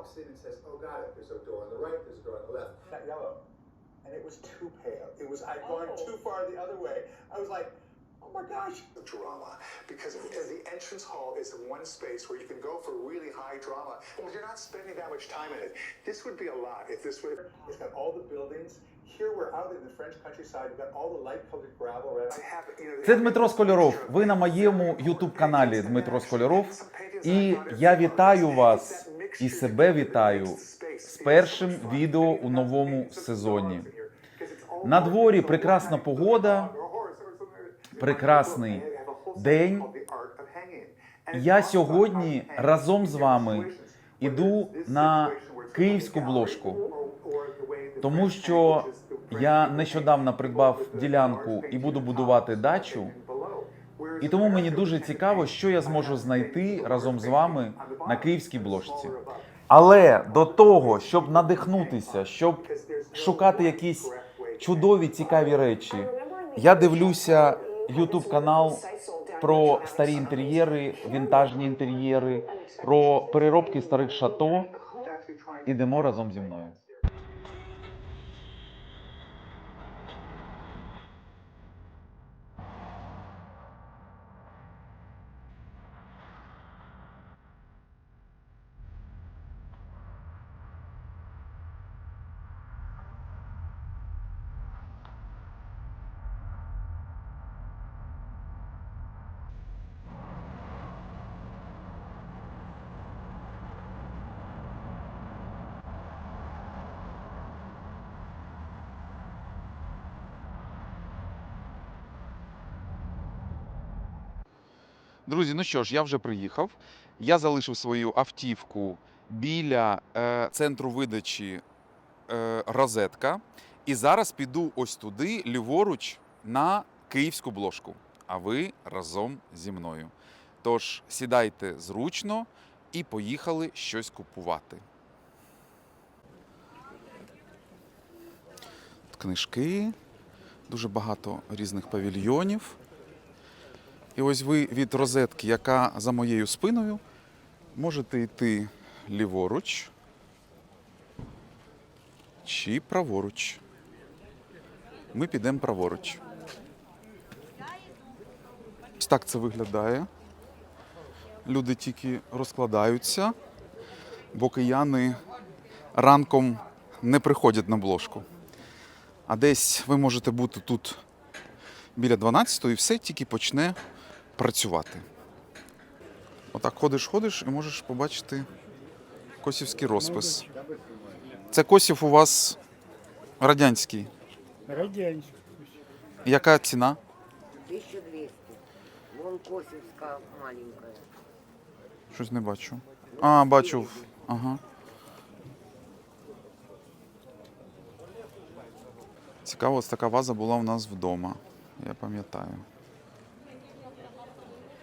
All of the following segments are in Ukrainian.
walks in and says, "Oh, got it. There's a door on the right. There's a door on the left." That yellow, and it was too pale. It was I'd gone too far the other way. I was like, oh my gosh. of drama because because the entrance hall is the one space where you can go for really high drama. But you're not spending that much time in it. This would be a lot if this would. It's got all the buildings. Here we're out in the French countryside. We've got all the light-colored gravel around. I have, you know, Це Дмитро Сколяров. Ви на моєму youtube каналі Дмитро Сколяров. І я вітаю вас і себе вітаю з першим відео у новому сезоні. На дворі прекрасна погода, прекрасний день. Я сьогодні разом з вами іду на київську бложку, тому що я нещодавно придбав ділянку і буду будувати дачу. І тому мені дуже цікаво, що я зможу знайти разом з вами на київській бложці. Але до того, щоб надихнутися, щоб шукати якісь чудові цікаві речі, я дивлюся YouTube канал про старі інтер'єри, вінтажні інтер'єри, про переробки старих шато. Ідемо разом зі мною. Друзі, ну що ж, я вже приїхав. Я залишив свою автівку біля е, центру видачі е, розетка. І зараз піду ось туди, ліворуч, на київську бложку. А ви разом зі мною. Тож сідайте зручно і поїхали щось купувати. Книжки, дуже багато різних павільйонів. І ось ви від розетки, яка за моєю спиною, можете йти ліворуч чи праворуч. Ми підемо праворуч. Ось так це виглядає. Люди тільки розкладаються, бо кияни ранком не приходять на бложку. А десь ви можете бути тут біля 12 і все тільки почне працювати. Отак ходиш, ходиш і можеш побачити косівський розпис. Це косів у вас радянський. Радянську. Яка ціна? 1200. Вон Косівська маленькая. Щось не бачу. А, бачу. Ага. Цікаво, ось така ваза була у нас вдома. Я пам'ятаю.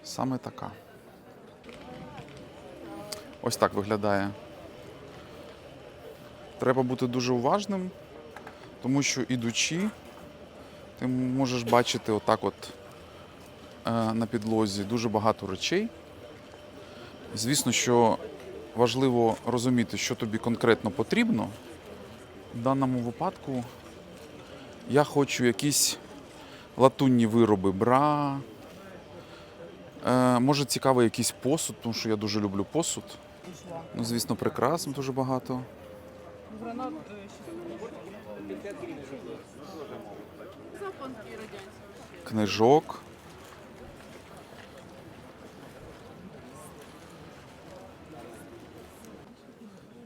Саме така. Ось так виглядає. Треба бути дуже уважним, тому що ідучи, ти можеш бачити отак от е, на підлозі дуже багато речей. Звісно, що важливо розуміти, що тобі конкретно потрібно. В даному випадку я хочу якісь латунні вироби, бра. Е, може, цікавий якийсь посуд, тому що я дуже люблю посуд. Ну, звісно, прикрас дуже багато. Книжок.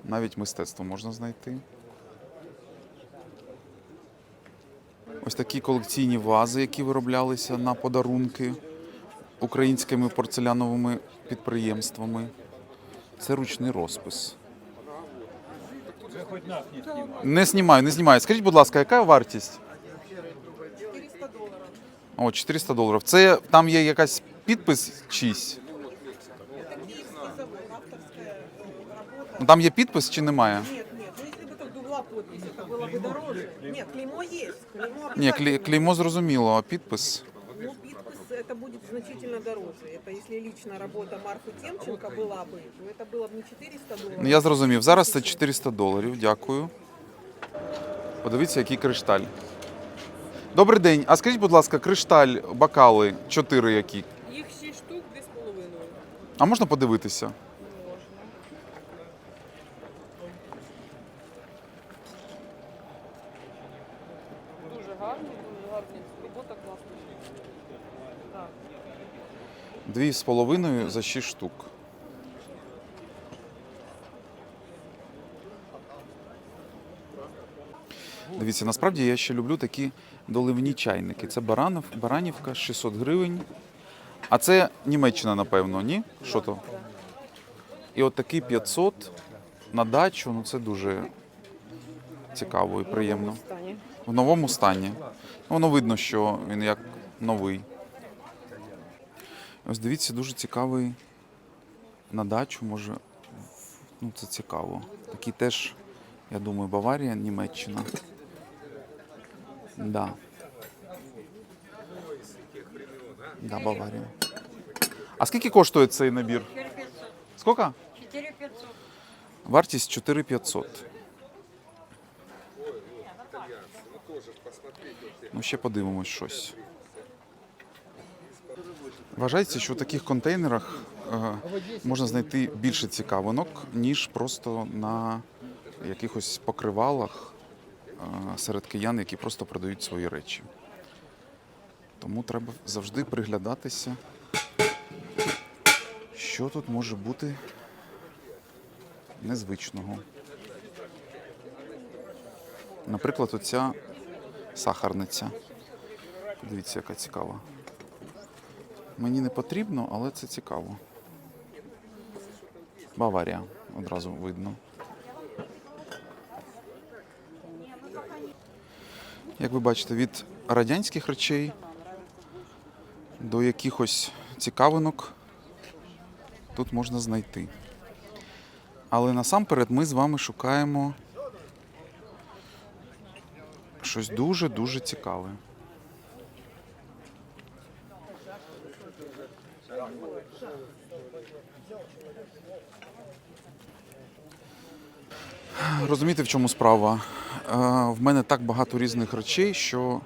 Навіть мистецтво можна знайти. Ось такі колекційні вази, які вироблялися на подарунки українськими порцеляновими підприємствами. Це ручний розпис. Не знімаю, не знімаю. Скажіть, будь ласка, яка вартість? 400 доларів. О, 400 доларів. Це там є якась підпис чийсь? Ну, Там є підпис чи немає? Нет, нет, ну если бы только была подпись, это было бы дороже. Нет, клеймо есть. Клеймо Ні, обязательно. клей- клеймо зрозуміло, а підпис. Ну, подпись это будет значительно дороже. Это если личная работа Марфы Темченко была бы, то это было бы не 400 долларов. Ну, я зрозумів. Зараз це 400 доларів. Дякую. Подивіться, який кришталь. Добрий день. А скажіть, будь ласка, кришталь, бокали, 4 які. Їх 6 штук, 2,5. А можна подивитися? 2,5 за шість штук. Дивіться, насправді я ще люблю такі доливні чайники. Це баранов, баранівка 600 гривень. А це Німеччина, напевно, ні? Що то? І от такий 500 на дачу, ну це дуже цікаво і приємно. В новому стані. Ну, воно видно, що він як новий. Ось дивіться, дуже цікавий на дачу, може. Ну, це цікаво. Такий теж, я думаю, Баварія, Німеччина. Да. Да, Баварія. А скільки коштує цей набір? 4500. Скільки? 4500. Вартість 4500. Ну, ще подивимось щось. Вважається, що в таких контейнерах е, можна знайти більше цікавинок, ніж просто на якихось покривалах е, серед киян, які просто продають свої речі. Тому треба завжди приглядатися, що тут може бути незвичного. Наприклад, оця сахарниця. Дивіться, яка цікава. Мені не потрібно, але це цікаво. Баварія одразу видно. Як ви бачите, від радянських речей до якихось цікавинок тут можна знайти. Але насамперед ми з вами шукаємо щось дуже-дуже цікаве. Розумієте, в чому справа? Е, В мене так багато різних речей, що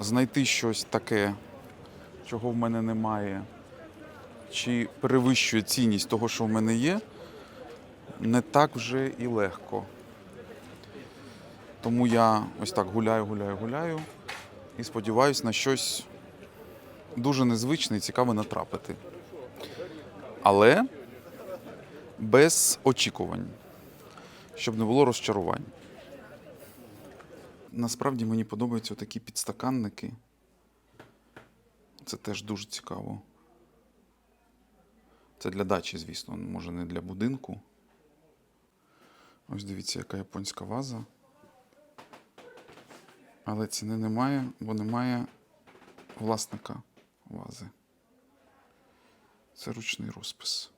знайти щось таке, чого в мене немає, чи перевищує цінність того, що в мене є, не так вже і легко. Тому я ось так гуляю, гуляю, гуляю і сподіваюся на щось дуже незвичне і цікаве натрапити. Але без очікувань, щоб не було розчарувань. Насправді мені подобаються такі підстаканники. Це теж дуже цікаво. Це для дачі, звісно, може не для будинку. Ось дивіться, яка японська ваза. Але ціни немає, бо немає власника вази. Це ручний розпис.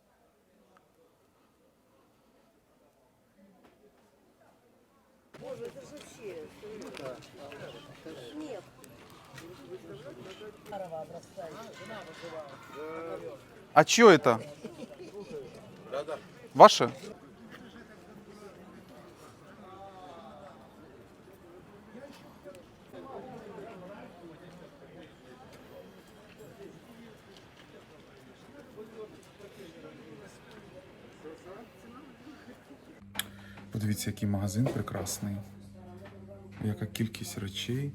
А чье это? Ваше? Подивіться, який магазин прекрасний. Яка кількість речей.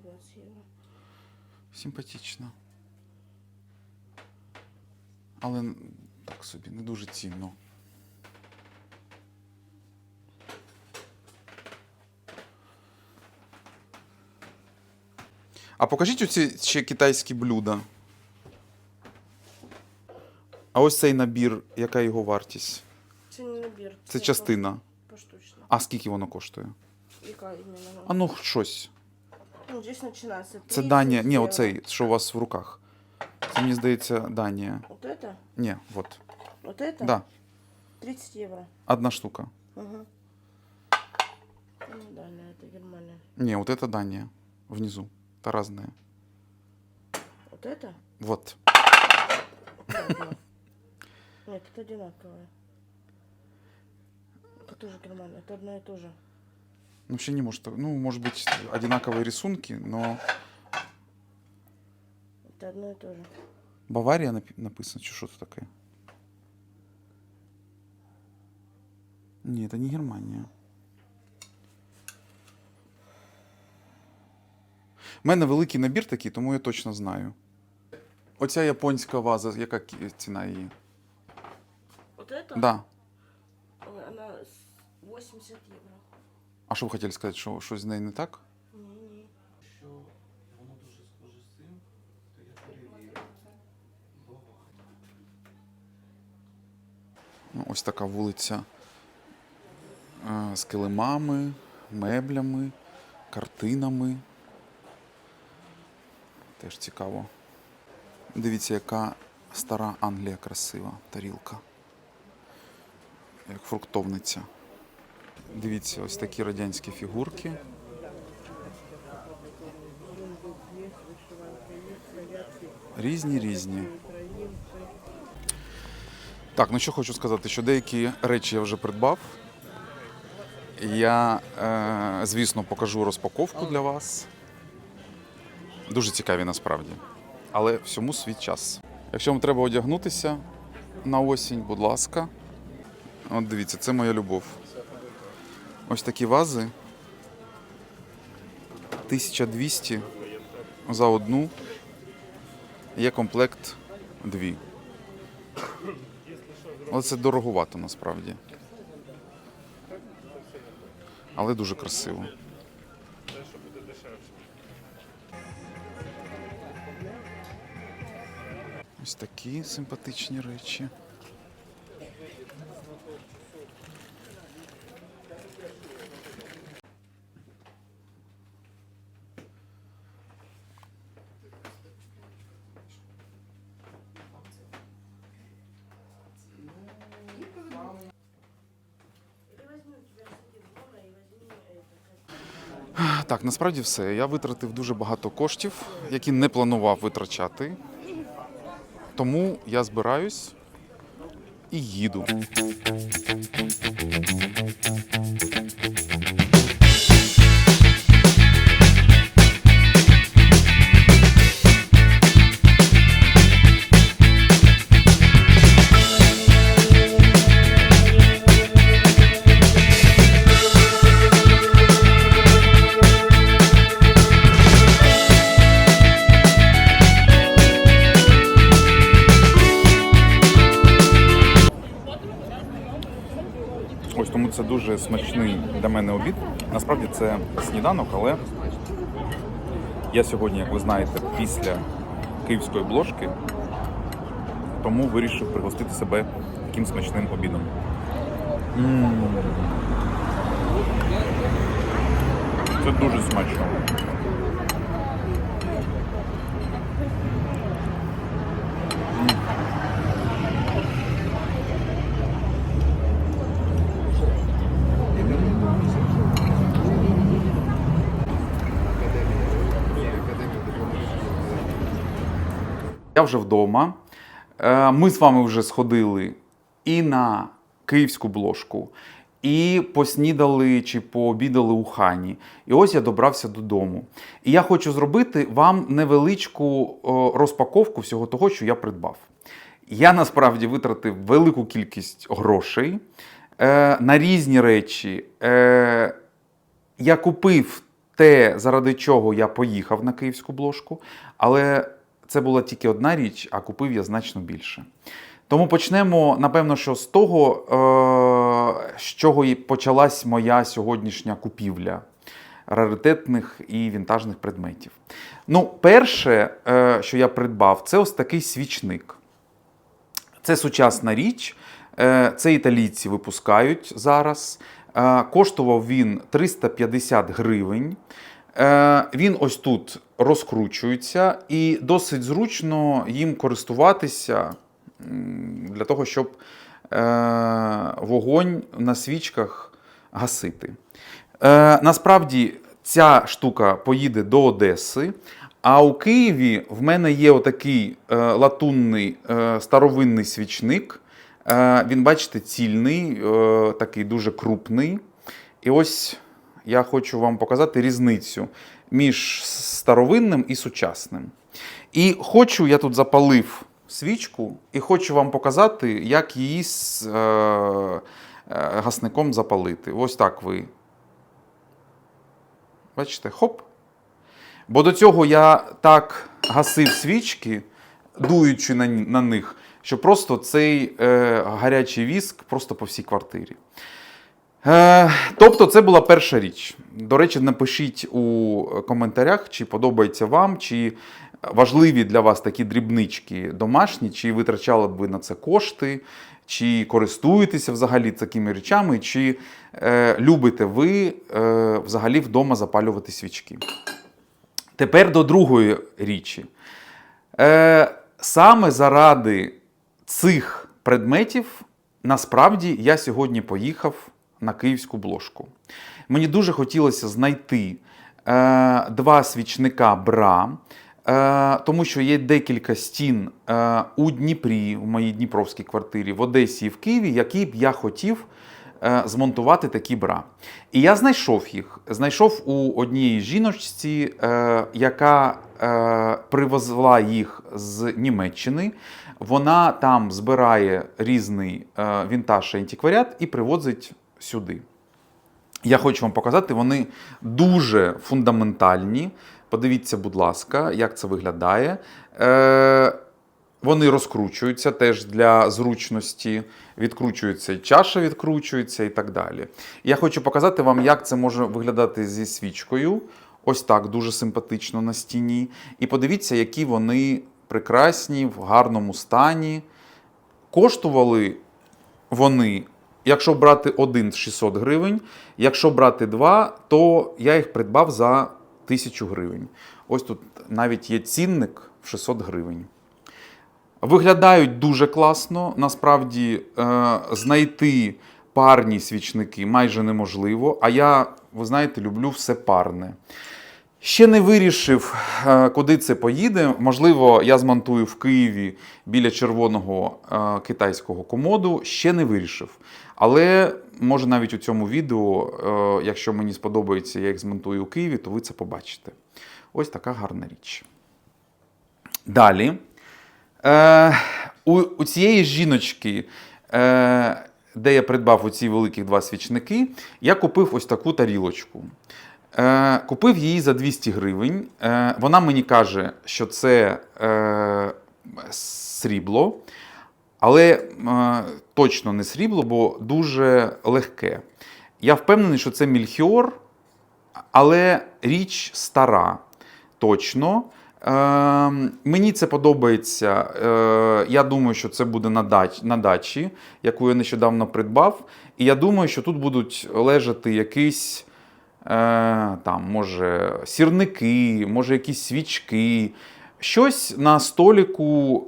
120 євро. Симпатично. Але так собі, не дуже цінно. А покажіть оці ще китайські блюда. А ось цей набір, яка його вартість? Це не набір. Це частина. Поштучно. А скільки воно коштує? Яка іменно? А ну щось. Ну, здесь починається. Це 30 Данія. Ні, євро. оцей, що у вас в руках. Це мені здається Данія. Вот это? Ні, от. Вот это? Да, 30 євро. одна штука. Угу. Ну, Дания, это Германия. Не, вот это Дания. Внизу. Это разные. Вот это? Вот. Одно. Нет, это одинаковое. Это тоже Германия, это одно и то же. Ну, вообще не может. Ну, может быть, одинаковые рисунки, но Это одно и то же. Бавария напи- написано, что что-то такое. Не, это не Германия. У мене великий набір такий, тому я точно знаю. Оця японська ваза, яка кі- ціна її? Вот это? Да. Она с 80 евро. А що ви хотіли сказати, що щось з нею не так? Що воно дуже схоже з цим, то я перевірю. Ну, ось така вулиця е, з килимами, меблями, картинами. Теж цікаво. Дивіться, яка стара Англія красива тарілка. Як фруктовниця. Дивіться, ось такі радянські фігурки. Різні різні. Так, ну що хочу сказати, що деякі речі я вже придбав. Я, е, звісно, покажу розпаковку для вас. Дуже цікаві насправді. Але всьому свій час. Якщо вам треба одягнутися на осінь, будь ласка. От дивіться, це моя любов. Ось такі вази. 1200 за одну. Є комплект дві. Але це дороговато насправді. Але дуже красиво. Ось такі симпатичні речі. Так, насправді все. Я витратив дуже багато коштів, які не планував витрачати. Тому я збираюсь і їду. Це сніданок, але я сьогодні, як ви знаєте, після київської бложки, тому вирішив пригостити себе таким смачним обідом. М. Це дуже смачно. Я вже вдома. Е, Ми з вами вже сходили і на київську бложку, і поснідали чи пообідали у хані. І ось я добрався додому. І я хочу зробити вам невеличку розпаковку всього того, що я придбав. Я насправді витратив велику кількість грошей е, на різні речі. Е, я купив те, заради чого я поїхав на київську бложку, але це була тільки одна річ, а купив я значно більше. Тому почнемо, напевно, що з того, е, з чого і почалась моя сьогоднішня купівля раритетних і вінтажних предметів. Ну, перше, е, що я придбав, це ось такий свічник. Це сучасна річ. Е, Це італійці випускають зараз. Коштував він 350 гривень. Е, Він ось тут розкручується і досить зручно їм користуватися для того, щоб е, вогонь на свічках гасити. Е, Насправді ця штука поїде до Одеси. А у Києві в мене є отакий латунний старовинний свічник. Він, бачите, цільний, такий дуже крупний. І ось я хочу вам показати різницю між старовинним і сучасним. І хочу, я тут запалив свічку, і хочу вам показати, як її з е, е, гасником запалити. Ось так ви. Бачите, хоп. Бо до цього я так гасив свічки, дуючи на, на них, що просто цей е, гарячий віск просто по всій квартирі. Е, тобто, це була перша річ. До речі, напишіть у коментарях, чи подобається вам, чи важливі для вас такі дрібнички домашні, чи витрачали б ви на це кошти, чи користуєтеся взагалі такими речами, чи е, любите ви е, взагалі вдома запалювати свічки. Тепер до другої річі. Е, саме заради цих предметів, насправді, я сьогодні поїхав на київську бложку. Мені дуже хотілося знайти е, два свічника бра, е, тому що є декілька стін е, у Дніпрі, в моїй Дніпровській квартирі, в Одесі і в Києві, які б я хотів е, змонтувати такі бра. І я знайшов їх. Знайшов у однієї жіночці, е, яка е, привезла їх з Німеччини. Вона там збирає різний вінтаж і антикваріат і привозить сюди. Я хочу вам показати, вони дуже фундаментальні. Подивіться, будь ласка, як це виглядає. Е, вони розкручуються теж для зручності, відкручується і чаша відкручується і так далі. Я хочу показати вам, як це може виглядати зі свічкою. Ось так, дуже симпатично на стіні. І подивіться, які вони прекрасні, в гарному стані. Коштували вони, якщо брати один 600 гривень, якщо брати два, то я їх придбав за 1000 гривень. Ось тут навіть є цінник в 600 гривень. Виглядають дуже класно. Насправді е, знайти парні свічники майже неможливо. А я, ви знаєте, люблю все парне. Ще не вирішив, е, куди це поїде. Можливо, я змонтую в Києві біля червоного е, китайського комоду. Ще не вирішив. Але може навіть у цьому відео, е, якщо мені сподобається, я їх змонтую у Києві, то ви це побачите. Ось така гарна річ. Далі. Е, у, у цієї жіночки, е, де я придбав оці великі два свічники, я купив ось таку тарілочку. Е, купив її за 200 гривень. Е, вона мені каже, що це е, срібло, але е, точно не срібло, бо дуже легке. Я впевнений, що це мільхіор, але річ стара, точно. Е, мені це подобається. Е, я думаю, що це буде на, дач, на дачі, яку я нещодавно придбав. І я думаю, що тут будуть лежати якісь е, там, може, сірники, може, якісь свічки. Щось на століку,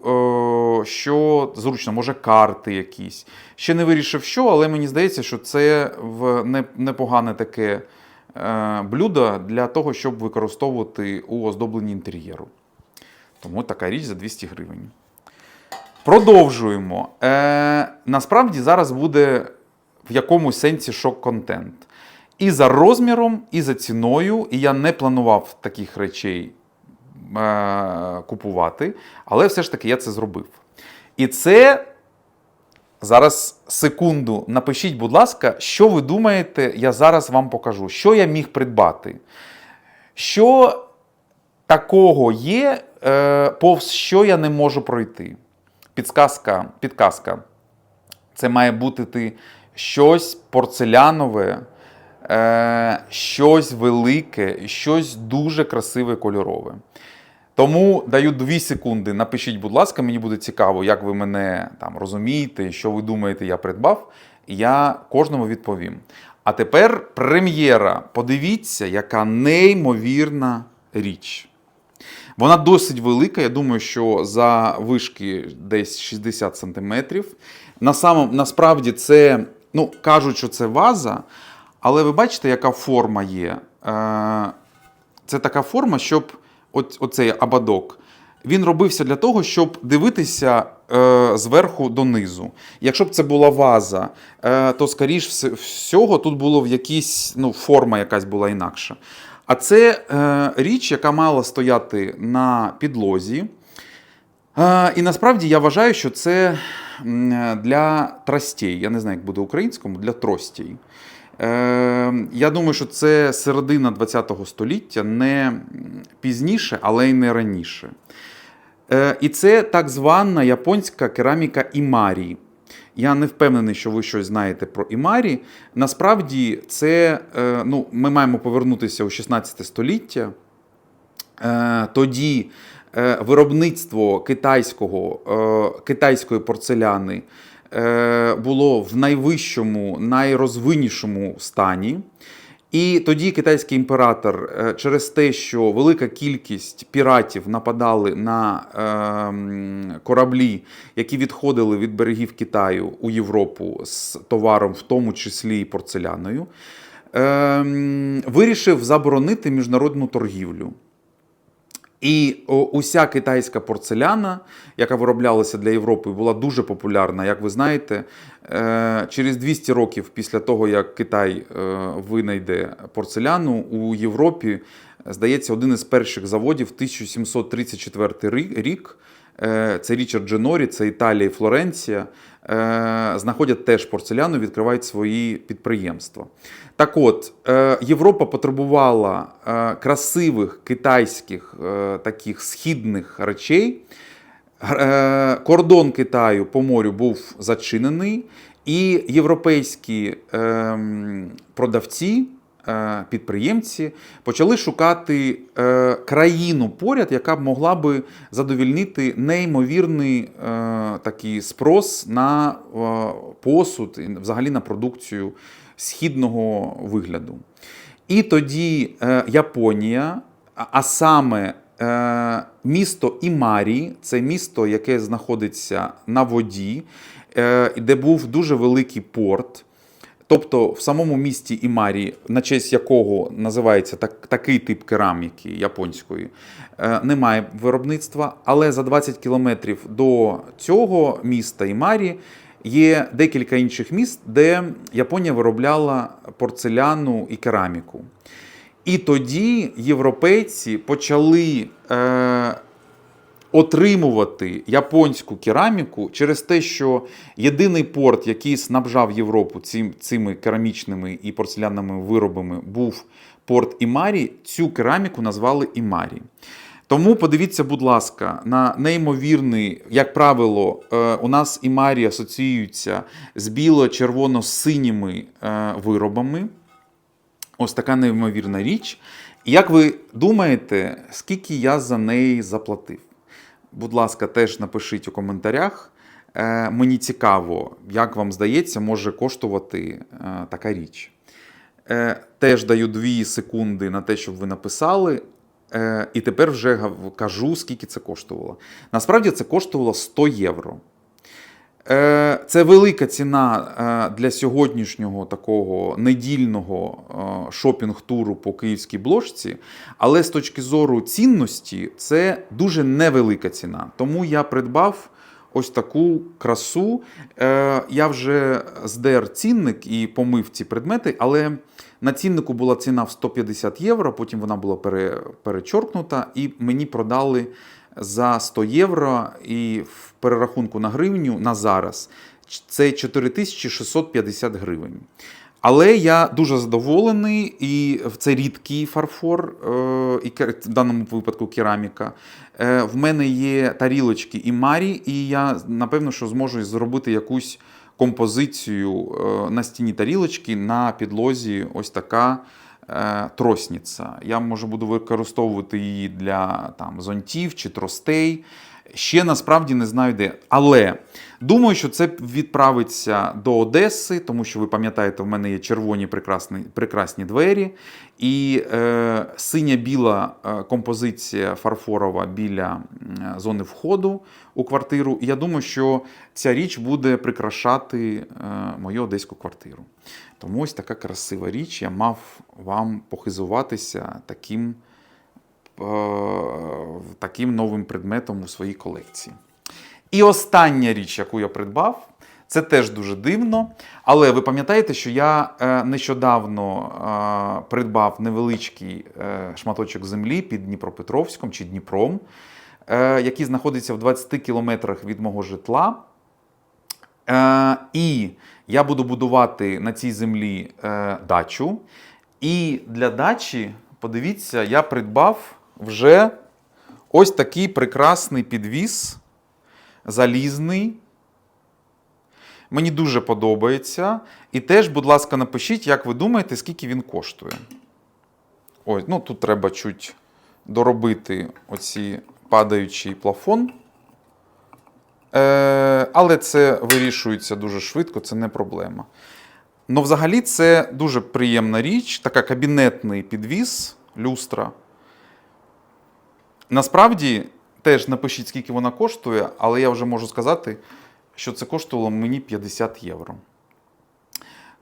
е, що зручно, може, карти якісь. Ще не вирішив, що, але мені здається, що це в непогане таке е, блюдо для того, щоб використовувати у оздобленні інтер'єру. Тому така річ за 200 гривень. Продовжуємо. Е, насправді зараз буде в якомусь сенсі шок-контент. І за розміром, і за ціною. І я не планував таких речей купувати, але все ж таки я це зробив. І це зараз секунду. Напишіть, будь ласка, що ви думаєте, я зараз вам покажу, що я міг придбати. Що такого є, е, повз що я не можу пройти? Підказка, підказка. Це має бути ти щось порцелянове, е, щось велике, щось дуже красиве кольорове. Тому даю 2 секунди. Напишіть, будь ласка, мені буде цікаво, як ви мене там розумієте, що ви думаєте, я придбав. Я кожному відповім. А тепер прем'єра. Подивіться, яка неймовірна річ. Вона досить велика. Я думаю, що за вишки десь 60 сантиметрів. На самом, насправді це, ну, кажуть, що це ваза, але ви бачите, яка форма є. Е, це така форма, щоб оцей абадок. Він робився для того, щоб дивитися е, зверху донизу. Якщо б це була ваза, е, то скоріш всього тут було в якійсь ну, форма якась була інакша. А це е, річ, яка мала стояти на підлозі. Е, і насправді я вважаю, що це для тростей. Я не знаю, як буде українському, для тростей. Е, я думаю, що це середина ХХ століття, не пізніше, але й не раніше. Е, і це так звана японська кераміка імарі. Я не впевнений, що ви щось знаєте про імарі. Насправді, це е, ну, ми маємо повернутися у 16 століття. Е, тоді виробництво китайського, китайської порцеляни було в найвищому, найрозвиннішому стані. І тоді китайський імператор е, через те, що велика кількість піратів нападали на е, кораблі, які відходили від берегів Китаю у Європу з товаром, в тому числі і порцеляною, е, вирішив заборонити міжнародну торгівлю. І уся китайська порцеляна, яка вироблялася для Європи, була дуже популярна. Як ви знаєте, е, через 200 років після того, як Китай е, винайде порцеляну, у Європі, здається, один із перших заводів 1734 рік. Е, Це Річард Дженорі, це Італія і Флоренція. е, Знаходять теж порцеляну, відкривають свої підприємства. Так от, е, Європа потребувала красивих китайських таких східних речей. Кордон Китаю по морю був зачинений, і європейські е, продавці, підприємці почали шукати е, країну поряд, яка б могла би задовільнити неймовірний е, такий спрос на е, посуд, і взагалі на продукцію східного вигляду. І тоді е, Японія, а- саме е, місто Імарі, це місто, яке знаходиться на воді, е, де був дуже великий порт. Тобто в самому місті Імарі, на честь якого називається так, такий тип кераміки японської, е, немає виробництва. Але за 20 кілометрів до цього міста Імарі є декілька інших міст, де Японія виробляла порцеляну і кераміку. І тоді європейці почали е, отримувати японську кераміку через те, що єдиний порт, який снабжав Європу цим, цими керамічними і порцелянними виробами, був порт Імарі. Цю кераміку назвали Імарі. Тому подивіться, будь ласка, на неймовірний, як правило, е, у нас Імарі асоціюються з біло-червоно-синіми е, виробами. Ось така неймовірна річ. І як ви думаєте, скільки я за неї заплатив? Будь ласка, теж напишіть у коментарях. Е, Мені цікаво, як вам здається, може коштувати е, така річ. Е, Теж даю 2 секунди на те, щоб ви написали. І тепер вже кажу, скільки це коштувало. Насправді це коштувало 100 євро. Е, Це велика ціна е, для сьогоднішнього такого недільного е, шопінг-туру по київській бложці, але з точки зору цінності це дуже невелика ціна. Тому я придбав ось таку красу. Я вже здер цінник і помив ці предмети, але на ціннику була ціна в 150 євро, потім вона була перечоркнута, і мені продали за 100 євро і в перерахунку на гривню на зараз це 4650 гривень. Але я дуже задоволений, і це рідкий фарфор, е, і в даному випадку кераміка. Е, В мене є тарілочки і марі, і я напевно, що зможу зробити якусь композицію е, на стіні тарілочки на підлозі. Ось така тросниця. Я може буду використовувати її для там, зонтів чи тростей. Ще насправді не знаю де. Але думаю, що це відправиться до Одеси, тому що ви пам'ятаєте, в мене є червоні прекрасні, прекрасні двері. І е, синя-біла е, композиція фарфорова біля зони входу у квартиру. І я думаю, що ця річ буде прикрашати е, мою одеську квартиру. Тому ось така красива річ. Я мав вам похизуватися таким е, таким новим предметом у своїй колекції. І остання річ, яку я придбав, це теж дуже дивно. Але ви пам'ятаєте, що я е, нещодавно придбав невеличкий шматочок землі під Дніпропетровськом чи Дніпром, який знаходиться в 20 кілометрах від мого житла. Е, і я буду будувати на цій землі е, дачу. І для дачі, подивіться, я придбав вже ось такий прекрасний підвіс, залізний. Мені дуже подобається. І теж, будь ласка, напишіть, як ви думаєте, скільки він коштує. Ось, ну тут треба чуть доробити оці падаючий плафон. Е, але це вирішується дуже швидко, це не проблема. Ну, взагалі, це дуже приємна річ, така кабінетний підвіс, люстра. Насправді, теж напишіть, скільки вона коштує, але я вже можу сказати, що це коштувало мені 50 євро.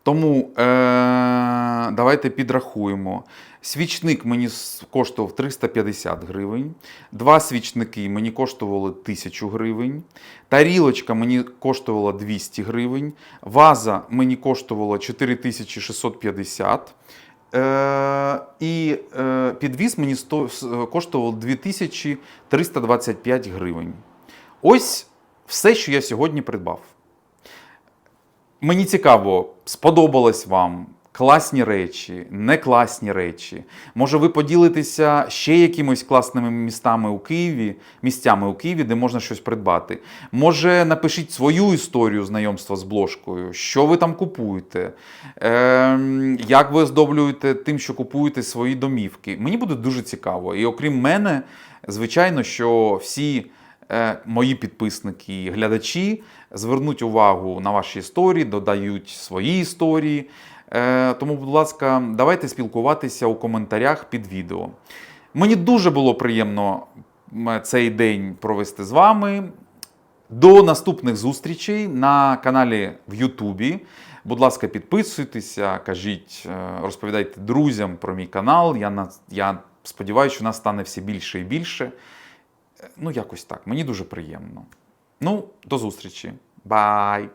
Тому е- давайте підрахуємо. Свічник мені коштував 350 гривень. Два свічники мені коштували 1000 гривень. Тарілочка мені коштувала 200 гривень. Ваза мені коштувала 4650. Е, і е, підвіз мені сто, коштував 2325 гривень. Ось все, що я сьогодні придбав. Мені цікаво, сподобалось вам класні речі, не класні речі. Може, ви поділитеся ще якимось класними містами у Києві, місцями у Києві, де можна щось придбати. Може, напишіть свою історію знайомства з бложкою, що ви там купуєте, ем, як ви оздоблюєте тим, що купуєте свої домівки. Мені буде дуже цікаво. І окрім мене, звичайно, що всі е, мої підписники глядачі звернуть увагу на ваші історії, додають свої історії. Е, Тому, будь ласка, давайте спілкуватися у коментарях під відео. Мені дуже було приємно цей день провести з вами. До наступних зустрічей на каналі в Ютубі. Будь ласка, підписуйтеся, кажіть, е, розповідайте друзям про мій канал. Я, я сподіваюся, що нас стане все більше і більше. Е, Ну, якось так. Мені дуже приємно. Ну, до зустрічі. Бай!